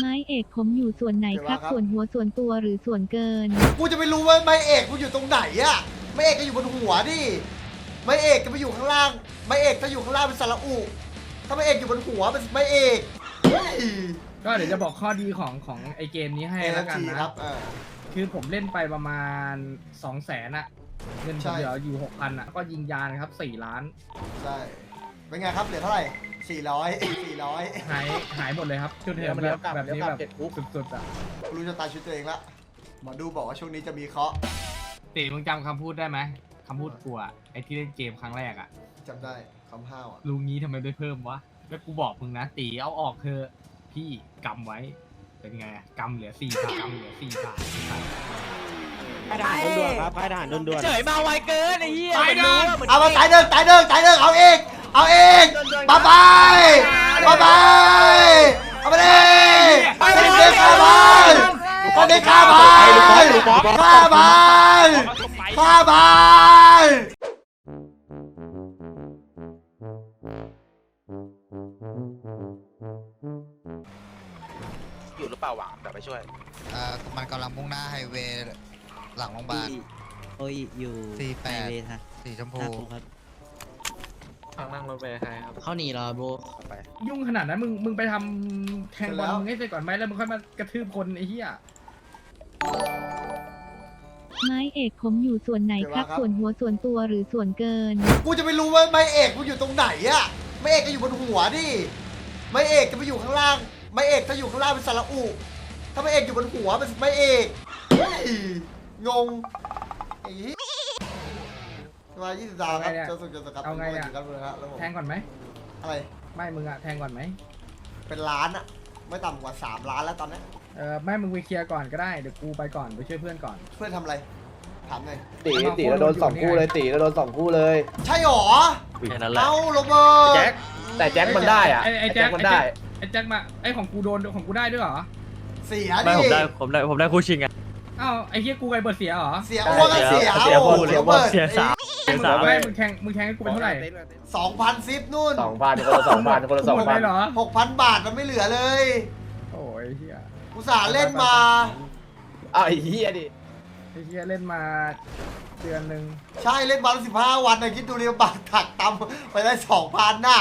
ไม้เอกผมอยู่ส่วนไหนครับเดี๋ยวว่าครับ ส่วนหัวส่วนตัวหรือส่วนเกิน กูจะไปรู้ว่าไม่เอกกูอยู่ตรงไหนอะไม่เอกก็อยู่บนหัวดิ ไม่เอกก็ไปอยู่ข้างล่าง ไม่เอกถ้าอยู่ข้างล่างเป็นสระอุ ถ้าไม่เอกอยู่บนหัวเป็นไม่เอกเฮ้ยก็เดี๋ยวจะบอกข้อดีของของไอเกมนี้ให้เอแล้วกันทีนะครับเออคือผมเล่นไปประมาณ2องแสนอะเงินใช่ผมเหลืออยู่หกพันอะก็ยิงยานครับสี่ล้าน ใช่ เป็นไงครับเหลือเท่าไหร่ สี่ร้อยสี่ร้อยหายหายหมดเลยครับจุดเห็นแบบแบบนี้แบบสุดๆอะรู้จะตายชีวิตตัวเองละหมอดูบอกว่าช่วงนี้จะมีเคราะห์ตีมึงจำคำพูดได้ไหมคำพูดกูอะไอที่เล่นเกมครั้งแรกอะจำได้คำห้าวอะลุงนี้ทำไมไม่เพิ่มวะแล้วกูบอกมึงนะตีเอาออกเธอะพี่กำไว้เป็นไงอะกำเหลือสี่บาทกำเหลือสี่บาทค่ายทหารด่วนๆครับค่ายทหารด่วนๆเฉยมาไวเกินไอ้เหี้ยไปเด้อเอามาตายเดิงตายเดิงตายเดิงเอาเอง เอาเองบายบายบายบายเอาไปเลยไปเลยฆ่ามันไปเลยฆ่ามันฆ่ามันฆ่ามันอยู่หรือเปล่าหวังเดี๋ยวไปช่วยเอ่อมันกำลังมุ่งหน้าไฮเวย์หลังโรงพยาบาลโอ้ยอยู่สี่แปดไฮเวย์ฮะสีชมหพูน้าคุกครับ ทางนั่งรถไปใครครับเข้าหนีเหรอโบไปยุ่งขนาดนั้นมึงมึงไปทำแทงบอลมึงให้เสร็จก่อนไหมแล้วมึงค่อยมากระทืบคนไอ้เหี้ยไม้เอกผมอยู่ส่วนไหนครับ ส่วนหัวส่วนตัวหรือส่วนเกิน กูจะไปรู้ว่าไม่เอกกูอยู่ตรงไหนอะไม่เอกก็อยู่บนหัวดิไม่เอกก็ไปอยู่ข้างล่าง ไม่เอกถ้าอยู่ข้างล่างเป็นสระอุถ้าไม่เอกอยู่บนหัวเป็นไม่เอกเฮ้ยงงไอ้ เหี้ยมา20ดาวครับเจ้าสุดเจ้าสุดครับเอาไงอะครับครับแล้วผมแทงก่อนไหมอะไร ไม่มึงอะแทงก่อนไหมเป็นล้านอะไม่ต่ำกว่า3ล้านแล้วตอนนี้เออไม่มึงไปเคลียร์ก่อนก็ได้เดี๋ยวกูไปก่อนไปช่วยเพื่อนก่อน เพื่อนทำอะไร ถามหน่อย ตีตีแล้วโดนสองคู่เลยตีแล้วโดนสองคู่เลย ใช่หรอ แค่นั้นแหละ เอาโรเบิร์ตแจ็คแต่แจ็คมันได้อะไอ้ไอ้แจ็ค มันได้ ไอ้แจ็คมาไอ้ของกูโดนของกูได้ด้วยเหรอ เสียไม่ดิผมได้ผมได้ผมได้คู่ชิงไง อ้าวไอ้เหี้ยกูไปเบิร์ดเสียเหรอเสียอ้วกอะเสียเสียโอ้หมโหดโรเบิร์ตเสียสามเสียสามไม่มึงแทงมึงแทงให้กูเป็นเท่าไหร่สองพันซิปนู่นสองพันคนละสองพันคนละสองหมดพัเลนยเหรอหกพันบาทมันไม่เหลือเลยโอ้ยไอ้เหี้ยอุตส่าห์เล่นมาอ้าวไอ้เหี้ยดิไอ้เหี้ยเล่นมาเดือนหนึ่งใช่เล่นมาสิบห้าวันนะคิดดูเรียวบาทถักตำไปได้สองพันน่ะ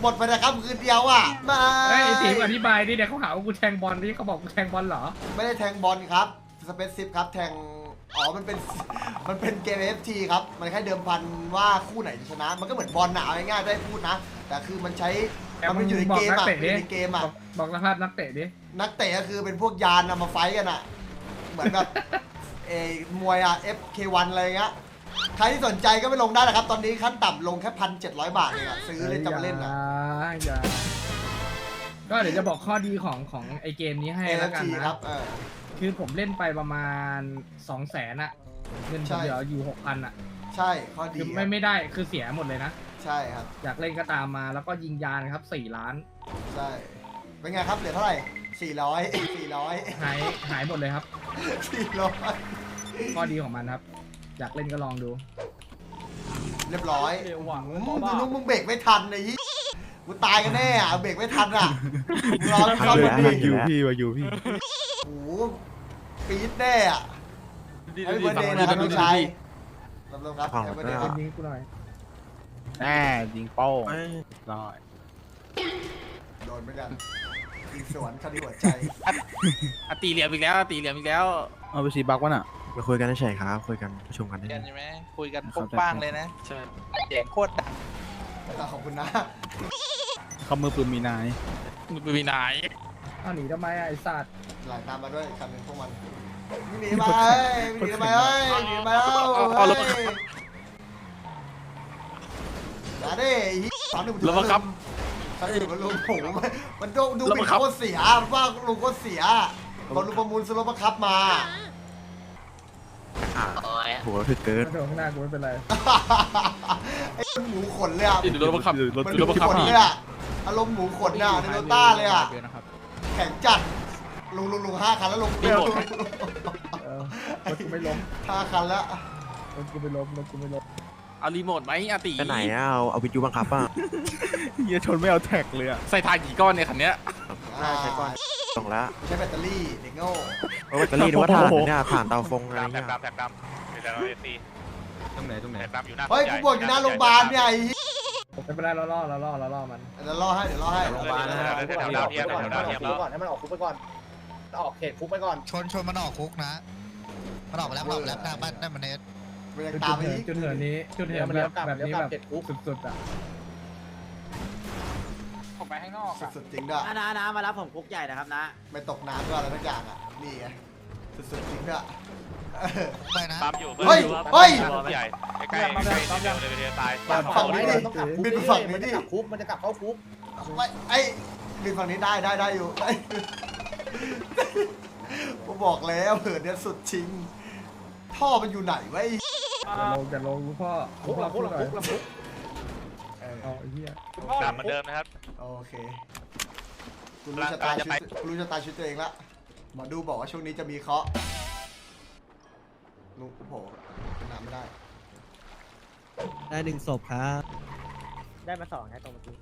หมดไปนะครับคืนเดียวอะมาเฮ้ยไอ้ตีมอธิบายดิเดี๋ยวเขาหาว่ากูแทงบอลดิเขาบอกกูแทงบอลเหรอ ไม่ได้แทงบอลครับ สเปซซิปครับแทงอ๋อมันเป็นมันเป็นเกม FT ครับ มันแค่เดิมพันว่าคู่ไหนจะชนะ มันก็เหมือนบอลหนาง่ายๆได้พูดนะ แต่คือมันใช้แต่มันอยู่ในบอกเกมนักอะเตะอดิยู่ในเกมอะบอกบอกสภาพนักเตะดินักเตะก็คือเป็นพวกยานนะมาไฟท์กันอะ เหมือนแบบเออมวยอะ FK1 อะไรเงี้ยใครที่สนใจก็ไปลงได้นะครับ ตอนนี้ขั้นต่ำลงแค่พันเจ็ดร้อยบาทเองอะซื้อเล่นจะมาเล่นอะอย่าอย่า ก็เดี๋ยวจะบอกข้อดีของของไอเกมนี้ให้แล้วกัน NFT นะครับเออ คือผมเล่นไปประมาณ2องแสนอะเงินผใช่ มเหลืออยู่หกพันอะใช่ข้อดีคือคไม่รับไม่ได้คือเสียหมดเลยนะ ใช่ครับ อยากเล่นก็ตามมาแล้วก็ยิงยานครับสี่ล้าน ใช่ เป็นไงครับเหลือเท่าไหร่สี่ร้อยสี่ร้อยหายหายหมดเลยครับ สี่ร้อยข้อดีของมันครับ อยากเล่นก็ลองดู เรียบร้อยเร็วว่ะ มึงมึงมึงเบรกไม่ทันไอ้ยี่ กูตายกันแน่อะเบรกไม่ทันอะมึงรอแล้วรอมึงดิยูพี่วายูพี่โอ้โหปี๊ดแน่อะไอ้เบอร์เดย์นะครับน้องชายรับรองครับไอ้เบอร์เดย์คครันบยิงกูหน่อยแน่ยิงโป้งรอยโดนเหมือนกันยิงสวนคดีหัวใจอะตีเหลี่ยมอีกแล้วอะตีเหลี่ยมอีกแล้ว เอาไปซีบักวะน่ะมาคุยกันเฉยๆครับคุยกันประชุมกันได้กันใช่ไหมคุยกันครัปุ๊บบป้างเลยนะใช่เสียงโคตรดัง ขอบคุณนะเขามือปืนมีนาย มึงไปไหนอ้าวหนีทำไมอะไอ้สัตว์หลังตามมาด้วยคันหนึ่งพวกมันไม่หนีมาเฮ้ยไม่หนีทำไมเฮ้ยหนีทำไมเอ้าเฮ้ยอย่าดิไอ้เหี้ยสอนหนึ่งแล้วมาครับสอนหนึ่งมันลุงผมมันดูดูแล้วเป็มานครับโคตรเสียมันว่าลุงโคตรเสียตอนลุงประมูลซื้อรถบังคับมาหัวถึกเกิน กระโดดข้างหน้ากูไม่เป็นไร ไอ้หมูขนเลยอะนี่ดูรถบังคับรถมันรหถมูบังคับขนพี่เลยอะ อารมณ์หมูขนน่ะในโตต้าเลยอะ แข็งจัด ลุงลุงลุงห้าคันแล้วลุงรีโมทเออรถกูไม่ล้มห้าคันแล้ว รถกูไม่ล้มรถกูไม่ล้มเอารีโมทไหมอะตีไปไหนอะเอาเอาวิทยุบังคับป่ะเฮียชนไม่เอาแท็กเลยอะใส่ทางกี่ก้อนเนี่ยคันเนี้ยอ่าสองแล้วใช้แบตเตอรี่เด็กโง่ เพราะแบตเตอรี่นึกว่าถ่านเนี่ยถ่านเตาฟงอะไรดำแถเงี้บยดำแถบดำมีแต่เราเอซี ตรงไหนตรงไหนแถบดำอยู่หน้าเฮ้ยกูบอกอยู่หน้าโรงพยาบาลเนี่ยไอ้ไม่เป็นไรเราล่อเราล่อเราล่อมัน เดี๋ยวรอให้เดี๋ยวรอให้โรงพยาบาลนะฮะให้มันออกคุกไปก่อนให้มันออกคุกไปก่อนออกเขตคุกไปก่อนชนชนมันออกคุกนะมันออกไปแล้วมันออกไปแล้วหน้าบ้านหน้ามันเนสมันยังจุดตามไปเหินอีกจุดเหินนี้จุดเหิเดี๋ยวนมันแบเลี้ยวบกลับแบบเลี้ยวนี้กลัแบบบเขตคุกสุดๆอะผมไปข้างนอกอะสุดๆจริงด้วยน้าน้ามารับผมคุกใหญ่นะครับนะไม่ตกน้ำด้วยอะไรทุกอย่างอะนี่ไง สุดๆจริงด้วยเออ ไปนะปั๊มอยู่เฮ้ยเฮ้ย ใหญ่ใกล้ๆใกล้ๆเดียวเลยไปเดียวตายฝั่งนี้ดิ ต้องกลับคุกบินไปฝั่งนี้มันดิจะกลับคุกมันจะกลับเข้าคุกไม่ไอ้บินฝั่งนี้ได้ได้ได้อยู่ไอ้ผมบอกแล้วเหินเนี่ยสุดจริง ท่อมันอยู่ไหนวะไอ้จะลงจะลงลูกพ่อคุกหลังคุกหลังคุกหลังคุกเออเอาไอ้เหี้ยดำเหมือนเดิมนะครับ โอเคกูรู้ชะตาชีวิตกูรู้ชะตาชีวิตตัวเองละ หมอดูบอกว่าช่วงนี้จะมีเคราะห์นุ๊กโผล่เป็นน้ำไม่ได้ ได้หนึ่งศพครับ ได้มาสองนะตรงเมื่อกี้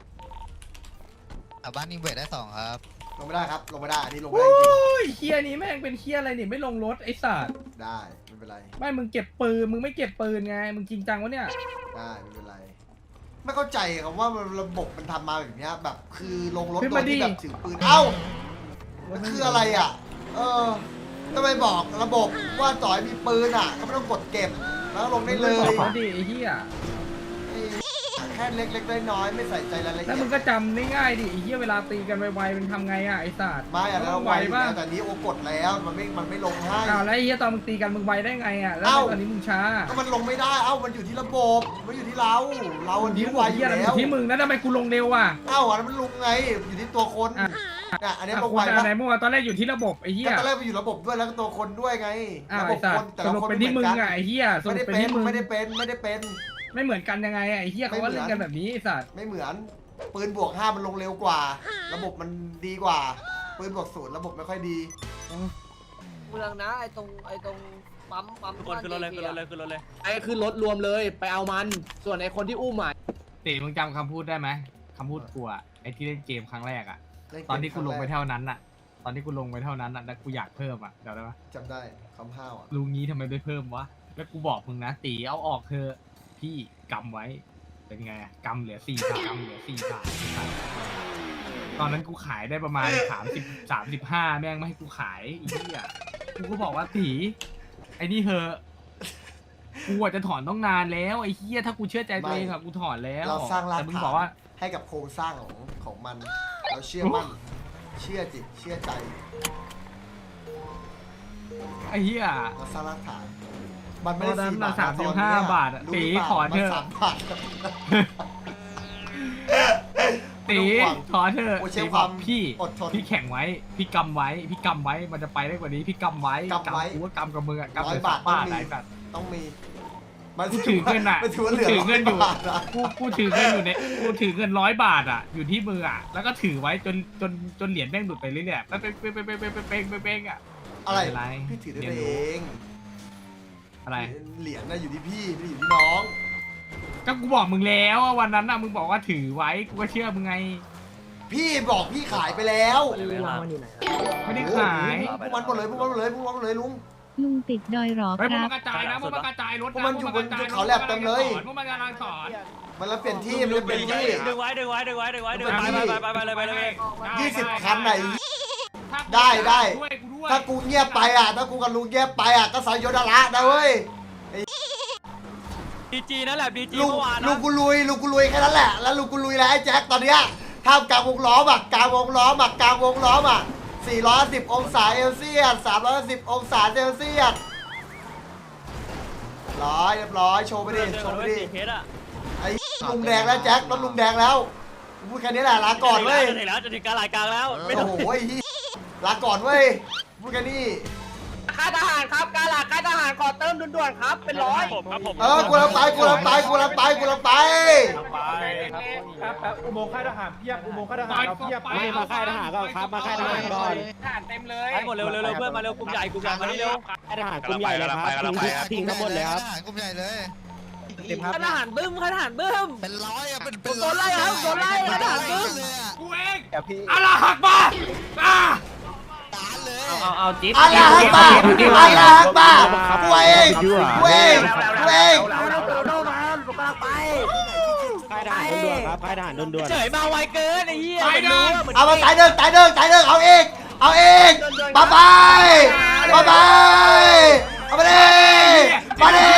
อะบ้านนิมเวทได้สองครับ ลงไม่ได้ครับ ลงไม่ได้ อันนี้ลงไม่ได้จริงโอ้ยเฮียนี้แม่งเป็นเฮียอะไรนี่ไม่ลงรถไอ้สัตว์ๆได้ ไม่เป็นไร ไม่มึงเก็บปืนมึงไม่เก็บปืนไงมึงจริงจังวะเนี่ยได้ไม่เป็นไร ไม่เข้าใจครับว่ามันระบบมันทำมาแบบเนี้ยแบบคือลงรถขึ้นโดมายดิที่แบบถือปืน เอ้า มันคืออะไรอะ เออทำไมบอกระบบว่าต่อยมีปืนอะ ก็ไม่ต้องกดเก็บ แล้วลงได้เลยบอกเขาดิไอ้เฮีย แค่เล็กๆน้อยๆไม่ใส่ใจรายละแล้วเอีมึยงดก็จำได้ง่ายดิไอ้เฮียเวลาตีกันไวๆมันทำไงอะไอ้สัตว์ไม่อะแล้วมึงไวไวอยู่ป่ะแล้วแต่นี้โอกดแล้วมันไม่มันไม่ลงให้อ้าวแล้วไอ้เฮียตอนมึงตีกันมึงไวได้ไงอะแล้วเอ้าตอนนี้มึงช้าก็มันลงไม่ได้เอ้ามันอยู่ที่ระบบมันอยู่ที่เรา เราอันนี้ไวอเฮียู่ยอะไรแล้วที่มึงแล้วทำไมกูลงเร็วอะเอ้าอันนั้นมันลงไงอยู่ที่ตัวคนอะเนี่ยอันนี้อะลงกูไวจะปะไหนมั่วตอนแรกอยู่ที่ระบบไอ้เฮียก็ตอนแรกมันอยู่ระบบด้วยแล้วก็ตัวคนด้วยไงอ้าวระบไอ้บสัคตนว์แต่สละรุปคนเป็นไม่ที่เหมึมืงอนกันอะไอ้เฮียสไม่รุปได้เป็นเป็นที่มึงไม่ได้เป็นไม่ได้เป็น ไม่เหมือนกันยังไงอะไอ้เฮียเขาว่าไม่เหมืเล่อนนกันแบบนี้ไอ้สัตว์ไม่เหมือน ปืนบวกห้ามันลงเร็วกว่า ระบบมันดีกว่า ปืนบวกศูนย์ระบบไม่ค่อยดีเมืองนะไอ้ตรงไอ้ตรงปั๊มปั๊มคนขึ้นรถเลยขึ้นรถเลยขึ้นรถเลยไอ้คือรถรวมเลยไปเอามัน ส่วนไอ้คนที่อุ้มอะตีมึงจำคำพูดได้ไหมคำพูดกูอะไอที่เล่นเกมครั้งแรกอะเล่เมตอนที่กูลงไปครั้แรเท่านั้นอะตอนที่กูลงไปเท่านั้นอะแล้วกูอยากเพิ่มอะเดี๋ยวได้ปะจำได้คำห้าวอะลุงนี้ทำไมไม่เพิ่มวะแล้วกูบอกมึงนะตีเอาออกเธอะ พี่กำไว้ เป็นไงอะกำเหลือสี่บาทกำเหลือสี่บาทตอนนั้นกูขายได้ประมาณสามสิบสามสิบห้าแม่งไม่ให้กูขายอีเหี้ยกูก็บอกว่าตีไอ้นี่เหอะกูอาจจะถอนต้องนานแล้วไอ้เหี้ยถ้ากูเชื่อใจตัวเองอะกูถอนแล้วเราสร้างรากแต่มึงฐาบอกว่านให้กับโครงสร้างของของมัน เราเชื่อมั่น เชื่อจิตเชื่อใจไอ้เหี้ยเราสร้างรากฐาน มันไม่ได้ตอนนั้นสี่บาทน่ะนะตอน35เนี้ยบาทอะรู้ตีหรืปล่าขอเถอะ มันสามบาท ตีไม่ต้องห่วงถอนเถอะโอ้ใช้ตีความพี่อดทนพี่แข่งไว้ พี่กำไว้ พี่กำไว้มันจะไปได้กว่านี้ พี่กำไว้กำไว้กูว่ากำกับมืออะกำร้อยเป็นบาบาททต้องมี ไหนกันต้องมีมันกูถือเงินอะมันถือว่าเหลือกูถือเงินอยู่ ร้บาทะกูกูถือเงินอยู่ในกูถือเงินร้อยบาทอะ อยู่ที่มืออะ แล้วก็ถือไว้จนจนจนเหรียญแม่งหลุดไปเรื่อยๆแล้วเป้งเป้งเป้งเป้งเป้งเป้งเป้งเป้งเป้งอะอะไร ม่เป็นไรพี่ถือได้เรียนเอรู้ง อะไร เหรียญน่ะอยู่ที่พี่ไม่ได้อยู่ที่น้อง ก็กูบอกมึงแล้วว่าวันนั้นอะมึงบอกว่าถือไว้กูก็เชื่อมึงไง พี่บอกพี่ขายไปแล้ววางมันอยู่ไหนไม่ได้ขายพวกมันหมดเลยพวกมันหมดเลยพวกมันหมดเลยลุง ลุงติดดอยหรอเฮ้ยคพวกรับมันกระจายนะพวกมันกระจายรถพวกมันอยู่บนพวกกระจเขาแลบเต็มเลย พวกมันกำลังสอนมันแล้วเปลี่ยนที่มันแล้วเปลี่ยนที่ ดึงไว้ดึงไว้ดึงไว้ดึงไว้ดึงไปไว้ไปไปไปไปไปไปเลยไปเลย ยี่สิบคันไหนถ้ากูได้ได้ด้วยกู ด้วยถ้ากูเงียบไปอะ ถ้ากูกับลุงเงียบไปอะก็สายโยดาระนะเว้ยดีจีนั่นแหละดีจีลุงเมื่อวานลุนะงกูลุยลุงกูลุยแค่นั้นแหละ แล้วลุงกูลุยแล้วไอ้แจ็คตอนเนี้ยท่ามกลางวงล้อมอะกลางวงล้อมอะกลางวงล้อมอะ410 องศาเซลเซียส310 องศาเซลเซียสร้อยเรียบร้อยโชว์ไปดิโชว์ไปดิเพชรอะไอ้ลุงแดงแล้วแจ็ครถลุงแดงแล้วกูพูดแค่นี้แหละลาก่อนเว้ย จะถึงแล้วจะถึงการรายกลางแล้วไม่โอ้ต้องโหไอ้เหี้ยลาก่อนเว้ย พูดแค่นี้ค่ายทหารครับการหลักค่ายทหารขอเติมด่วนๆครับ เป็นร้อยผมครับผมเออ กูลังไป กูลังไป กูลังไป กูลังไปครับอุโมงค์ค่ายทหารเพียบอุโมงค์ค่ายทหารเราเพียบนี่มาค่ายทหารก่อนครับมาค่ายทหารก่อนทหารเต็มเลยไปหมดเร็วเร็วเร็วเพื่อนมาเร็วกลุ่มใหญ่กลุ่มใหญ่มาเร็วค่ายทหารกลุ่มใหญ่เลยครับทิ้งทิ้งทั้งหมดเลยครับกลุ่มใหญ่เลยค่ายทหารบึ้มค่ายทหารบึ้มเป็นร้อยอะเป็นเป็นโดนไล่ครับโดนไล่เป็นทหารร้อยบึ้มเลยอะกูเองเดี๋ยวพี่อะไรหักมาอ่า เอาจิ๊บอะไรฮักบ้าอะไรฮักบ้ากูเองกูเองกูเองค่ายทหารด่วนๆครับค่ายทหารด่วนเฉยมาไวเกินไอ้เหี้ยไปเดินเอามาตายเดิงตายเดิงตายเดิงเอาเองเอาเองบายบายบายบายเอามาดิมาดิ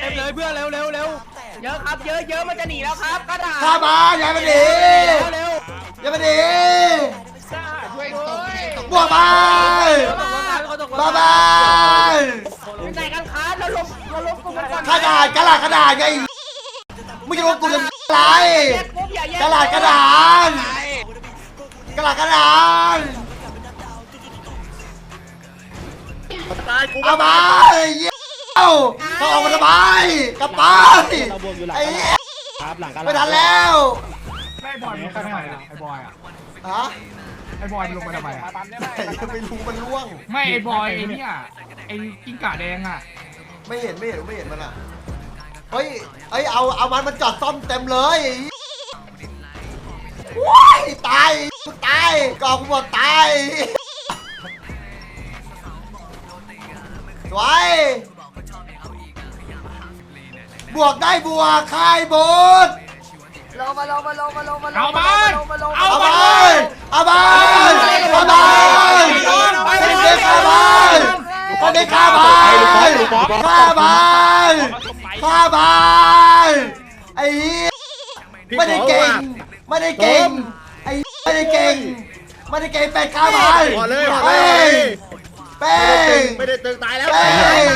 เต็มเลยเพื่อนเร็วเร็วเร็วเยอะครับเยอะเยอะมันจะหนีแล้วครับกระดาษข้ามาอย่ามาดิเร็ว กบวกไปเขาตกบายบายเป็นไหนกันครับเราลงเราลงกลุ่มกันก่อนกระดาษกระดาษกระดาษไงมึงจะรู้กูจะอะไรแยกกลุ่มอย่าแยกกระดาษกระดาษกระดาษกระดาษเอาไปเยี่ยวต้องออกมาทำไมกลับไปๆเราบวกอยู่หลังไอ้กะลาเหี้ยครับหลังกะลาไม่ทันแล้วไอ้บอยมันลงไปทำไมอะไอ้บอยอะฮะ ไอ้บอยมันลงไปทำไมอะไม่รู้มันล่วง ไม่ไอ้บอยไอ้เนี่ยไอ้กิ้งก่าแดงอะไม่เห็นไม่เห็นไม่เห็นมันอะ เฮ้ยเฮ้ยเอาเอามันมันจอดซ่อมเต็มเลยว้ายตายกูตายกองกูหมดตายสวยบวกได้บวกคายบด ลงมาลงมาลงมาลงมาลเอางมัมาลงมาลงเอาเอามับ้านเอาบ้านเอาบ้านไม่ได้ฆ่าบ้านไม่ได้ฆ่าบ้านฆ่าบ้านฆ่าบ้านไอ้ไม่ได้เก่งไม่ได้เก่งไอ้ไม่ได้เก่งไม่ได้เก่งแปดฆ่าบ้านห่อเลยห่อเลเป้ยงเป้งไม่ได้ตึงตายแล้วเป้ง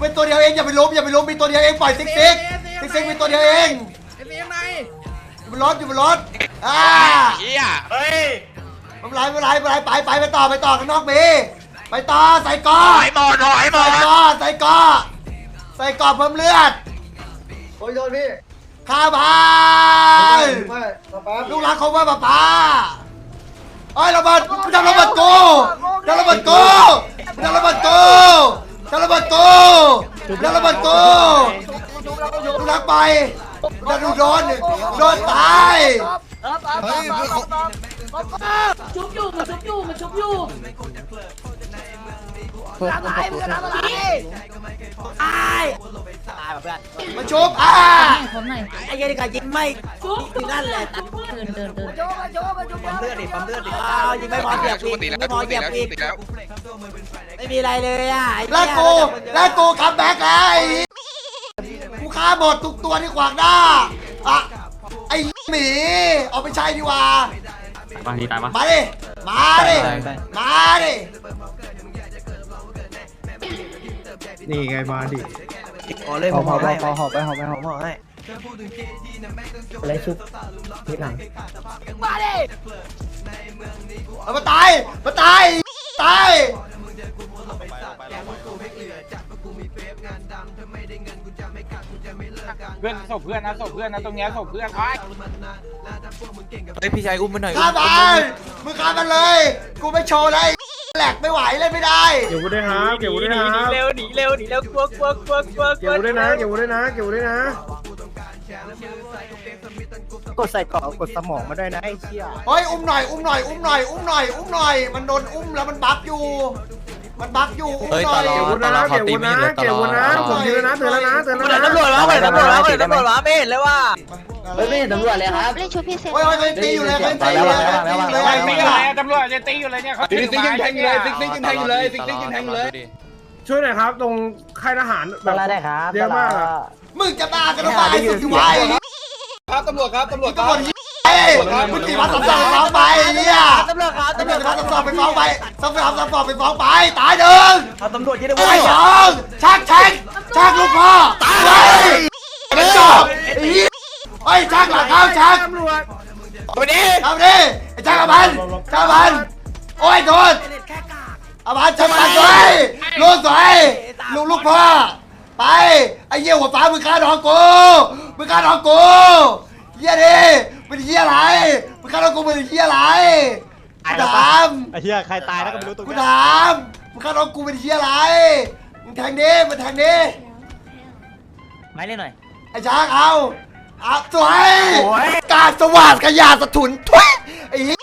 เป็นตัวเดียวเองอย่าไปล้มอย่าไปล้มมีตัวเดียวเองปล่อยซิกซิกซิกซิกมีตัวเดียวเอง อยู่บนรถอยู่บนรถอ่าเฮ้ยไม่เป็นไรไม่เป็นไรไม่เป็นไรไปไปไปต่อไปต่อข้างนอกมีไปต่อใส่กอหอยหมดหอยหมใส่ดกอใส่กอใส่กอเพิ่มเลือดโอ้ยโดนพี่ข้าบ้านไม่ป๊าลูกรักของว่าป้าป้าเอ้ยระเบิดมึงทำระเบิดกูทำระเบิดกูมึงทำระเบิดกูทำระเบิดกูทำระเบิดกูลูกรักไป จะดูโดนโดนตายเฮ้ยเพื่อนเขาชุบอยู่มันชุบอยู่มันชุบอยู่ทำอะไรมึงทำอะไรตายตายแบบเพื่อนมาชุบอ่าผมหน่อยไอ้เหี้ยนี่ก็ยิงไม่ยิงนั่นแหละตัดเดินเดินเดินโจมาโจมาโจปั๊มเลือดดิปั๊มเลือดดิอ้าวยิงไม่พอเหยียบอีกไม่พอเหยียบอีกไม่มีอะไรเลยอะแล้วกูแล้วกูคัมแบ็กไอ้ ฆ่าหมดทุกตัวที่ขวางหน้าอะไอ้หมีเอาไปใช้ดีกว่าบางทีตายปะมาดิมาดิมาดินี่ไงมาดิขอเลยผมขอไปขอหอบไปหอบไปหอบให้อะไรชุบที่หลังมาดิเอามาตายมาตาย พื่อนศพเพื่อนนะศพเพื่อนนะตรงเนี้ยศพเพื่อนไอ้เฮ้ยพี่ชายอุ้มมันหน่อยฆ่ามันมึงฆ่ามันเลย กูไม่โชว์เลยแหลกไม่ไหวเล่นไม่ได้ เก็บวุ้ด้วยนะเก็บวุ้ด้วยนะหนีเร็วหนีเร็วหนีเร็วกลัวกลัวกลัวกลัวเก็บวุ้ด้วยนะเก็บวุ้ด้วยนะเก็บวุ้ด้วยนะกดใส่กรอบกดสมองมาด้วยนะไอ้เชี่ยเฮ้ยอุ้มหน่อยอุ้มหน่อยอุ้มหน่อยอุ้มหน่อยอุ้มหน่อยมันโดนอุ้มแล้วมันบัฟอยู่ มันบัฟอยู่อุ้มหน่อยเก็บวุ้นะเก็บวุ้นะเก็บวุ้นะผมยืนนะเตือนแล้วนะเตือนแล้วเปิดนะตำรวจวะเปิดตำรวจวะเปิดตำรวจวะไม่เห็นเลยว่าไม่เห็นตำรวจเลยครับเล่นชุดพิเศษเฮ้ยเฮ้ยเฮ้ยตีอยู่เลยเฮ้ยตีอยู่เลยเฮ้ยตีอยู่เลยไอ้เฮ้ยตีตีอยู่อะไรเลยตำรวจจะตีอยู่เลยเนี่ยเขาถือไม้แทงเลยติ๊กติ๊กแทงอยู่เลยติ๊กติ๊กแทงอยู่เลยช่วยหน่อยครับ ตรงค่ายทหารแบบได้ครับเยอะมากอะมึงจะบ้ากันหรือเปล่าไอ้สุดที่ไหวครับตำรวจครับตำรวจมึงก็ หมดเฮ้ยมึงตีมาสองสองไปฟ้องไปเนี่ยตำรวจครับตำตำรรววจจจะมาสองสองไปฟ้องไปสองสามสองสองไปฟ้องไป ตายหนึ่งเอาตำรวจยี่ได้ไอ้สองชักชักชักลูกพ่อ ตายกระจอกไอ้เหี้ยไอ้ยชักหลังเข้าชักตำรวจเอาไปดิเอาไปดิไอ้ชักเอามันชักเอามันโอ้ยโดนเอามันชักมันด้วยลูกสวยลูกลูกพ่อ ไป ไอ้เหี้ยหัวฟ้ามึงฆ่าน้องกูมึงฆ่าน้องกูเหี้ยดิ เป็นเหี้ยอะไรมึงฆ่าน้องกูเป็นเหี้ยอะไรกูถามไอ้เหี้ยใครตายแล้วก็ไม่รู้ตรงกูนี้ถามมึงฆ่าน้องกูเป็นเหี้ยอะไรมึงแทงดิมึงแทงดิไม่เล่นหน่อย ไอ้ช้างเอาเอาสวยกาดสว่างขยะสะทุนทุยไอ้เหี้ย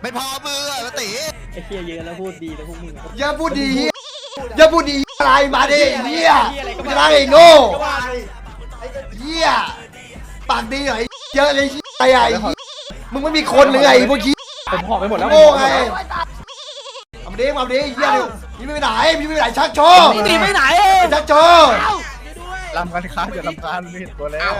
ไม่พอมืออะตีไอ้เคียเยอะแล้วพูดดีแล้วพวกมึงอย่าพูดดีอย่าพูดดีอะไรมาดิเฮียไม่ได้ไอ้โง่ เฮียปากดีหน่อย เยอะเลยไอ้ไอ้มึงไม่มีคนหรือไงพวกขี้ผมหอบไปหมดแล้วโง่ไงเอามาดิเอามาดิเฮียดิพี่ไม่ไปไหนพี่ไม่ไปไหนชักโชว์ตีไปไหนชักโชว์ ลำกันค้าอย่าลำการไม่เห็นตัวแล้ว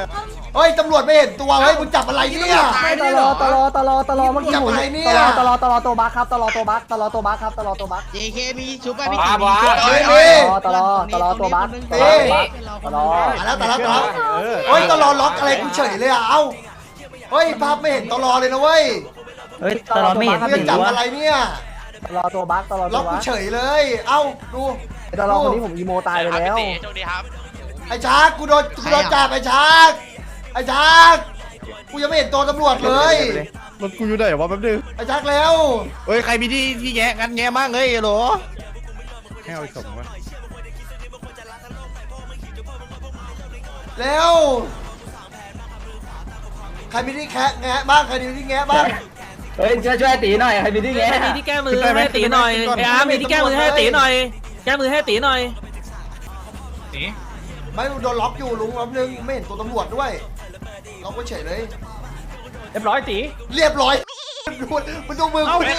เฮ้ยตำรวจไม่เห็นตัวเฮ้ยมึงจับอะไรเนี่ยตลอตลอตลอตลอเมื่อกี้จับหมุนอะไรเนี่ย ตลอตลอตัวบัคครับตลอตัวบัคตลอตัวบัคครับตลอตัวบัค JK มีชุบไปบ้าบ้าเฮ้ยตเฮ้ยลอตลอตลอตัวบัคตลอตัวบัคตลอตายแล้วตายแล้วตายแล้วเฮ้ยตลอดล็อกอะไรกูเฉยเลยอะเอ้าเฮ้ยภาพไม่เห็นตลอดเลยนะเว้ยเฮ้ยตลอไม่เห็นมึงจับอะไรเนี่ย ตลอตัวบัคตลอล็ตัอวกบักูคเฉยเลย เอ้าดูตลอคนนี้ผมอีโมตายไปแล้ว ไอ้ชาร์กกูโดนกูโดนจับไอ้ชาร์กไอ้ชาร์กกูยังไม่เห็นตัวตำรวจเลย รถกูอยู่ไหนวะแป๊บนึงไอ้ชาร์กแล้วเฮ้ยใครมีที่ที่แงะงั้นแงะมากเลยเหรอให้เอาอีกสองวะแล้วใครมีที่แคะแงะบ้างใครมีที่แงะบ้างเฮ้ยช่วยช่วยตีหน่อยใครมีที่แง่มีที่แก้มือให้ตีหน่อยไอ้อาร์มมีที่แก้มือให้ตีหน่อย แก้มือให้ตีหน่อยตี ไม่โดนล็อกอยู่ลุงแป๊บนึงไม่เห็นตัวตำรวจด้วยล็อกไว้เฉยเลย เรียบร้อยตีเรียบร้อยดูมันดูมือกูนี่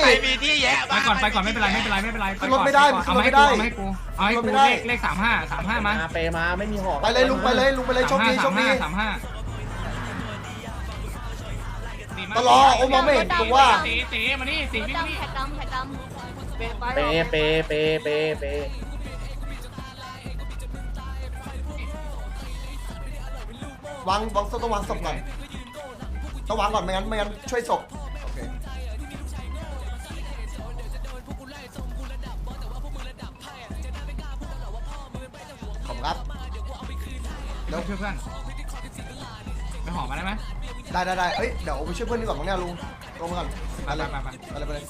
ไปก่อนไปก่อนไม่เป็นไรไม่เป็นไรไม่เป็นไรขึ้นรถไม่ได้เอาขึ้นรถมาไม่ให้ได้กูเอามาให้กูเอาให้ขึ้นรถกูไม่ได้ เลขเลขสามห้าสามห้ามามาเปมาไม่มีหอบไปเลยลุงไปเลยลุงไปเลยโชคดีโชคดีสามห้าตลอโอ้มองไม่เห็นตัวตีตีมานี่ตีวิ่งนี่เปเปเปเปเป วางวางศพต้องวางศพก่อนต้องวางก่อนไม่งั้นไม่งั้นช่วยศพโอเคขอบคุณครับเดี๋ยวช่วยเพื่อนไปหอมมาได้ไหมได้ได้ได้เอ้ยเดี๋ยวไปช่วยเพื่อนดีกว่ามั้งเนี่ยลุงลงมาก่อนไปไปเลยไปไป ไปเลยไปเลย